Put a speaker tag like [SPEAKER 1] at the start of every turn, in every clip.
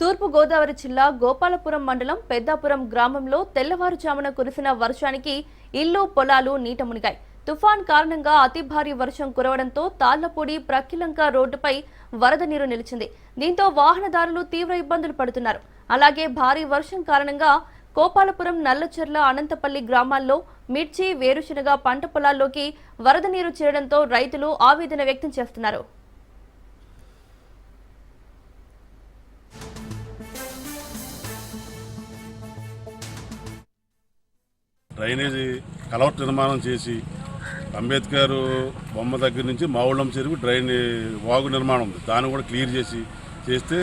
[SPEAKER 1] తూర్పుగోదావరి జిల్లా గోపాలపురం మండలం పెద్దాపురం గ్రామంలో తెల్లవారుజామున కురిసిన వర్షానికి ఇల్లు పొలాలు నీట మునిగాయి. తుఫాన్ కారణంగా అతి భారీ వర్షం కురవడంతో తాళ్ళపూడి ప్రక్కిలంక రోడ్డుపై వరద నీరు నిలిచింది. దీంతో వాహనదారులు తీవ్ర ఇబ్బందులు పడుతున్నారు. అలాగే భారీ వర్షం కారణంగా గోపాలపురం నల్లచెర్ల అనంతపల్లి గ్రామాల్లో మిర్చి వేరుశనగ పంట పొలాల్లోకి వరద నీరు చేరడంతో రైతులు ఆవేదన వ్యక్తం చేస్తున్నారు.
[SPEAKER 2] డ్రైనేజీ కలవట్ నిర్మాణం చేసి అంబేద్కర్ బొమ్మ దగ్గర నుంచి మావుళ్ళం చెరువు డ్రైన్ వాగు నిర్మాణం ఉంది. దాన్ని కూడా క్లియర్ చేసి చేస్తే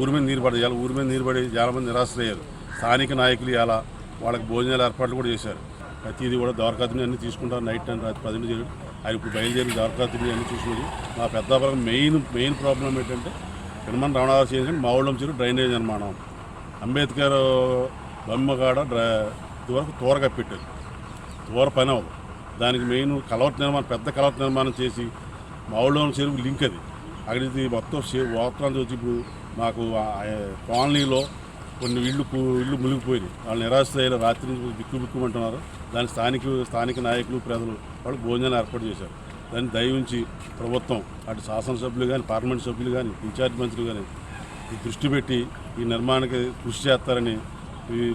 [SPEAKER 2] ఊరి మీద నీరు పడదు. ఊరి మీద నీరు పడి చాలా మంది నిరాశ్రయ్యారు. స్థానిక నాయకులు ఇలా వాళ్ళకి భోజనాలు ఏర్పాట్లు కూడా చేశారు. ప్రతిదీ కూడా ద్వారకాతిని అన్ని తీసుకుంటారు. నైట్ టైం రాత్రి పది చేయడం ఆయన ఇప్పుడు బయలుదేరి ద్వారకాతిని అన్ని చూసుకుని మా పెద్దాపురం మెయిన్ మెయిన్ ప్రాబ్లం ఏంటంటే తిరుమల రమణావాసి ఏంటంటే మావుళ్ళం చెరువు డ్రైనేజ్ నిర్మాణం. అంబేద్కర్ బొమ్మగాడ డ్రై ఇదివరకు తోరగా పెట్టారు. తోర పని అవ్వదు. దానికి మెయిన్ కలవట్ నిర్మాణం పెద్ద కలవట్ నిర్మాణం చేసి మావుళ్ళం చెరువు లింక్ అది. అక్కడ ఇది మొత్తం వాతావరణం వచ్చి ఇప్పుడు మాకు కాలనీలో కొన్ని ఇళ్ళు ఇళ్ళు మునిగిపోయినాయి. వాళ్ళు నిరాశ్రయాలు రాత్రి నుంచి బిక్కు బిక్కుమంటున్నారు దాని స్థానిక స్థానిక నాయకులు ప్రజలు వాళ్ళు భోజనాలు ఏర్పాటు చేశారు. దాన్ని దయ ఉంచి ప్రభుత్వం అటు శాసనసభ్యులు కానీ పార్లమెంట్ సభ్యులు కానీ ఇన్ఛార్జ్ మంత్రులు కానీ ఈ దృష్టి పెట్టి ఈ నిర్మాణానికి కృషి చేస్తారని ఈ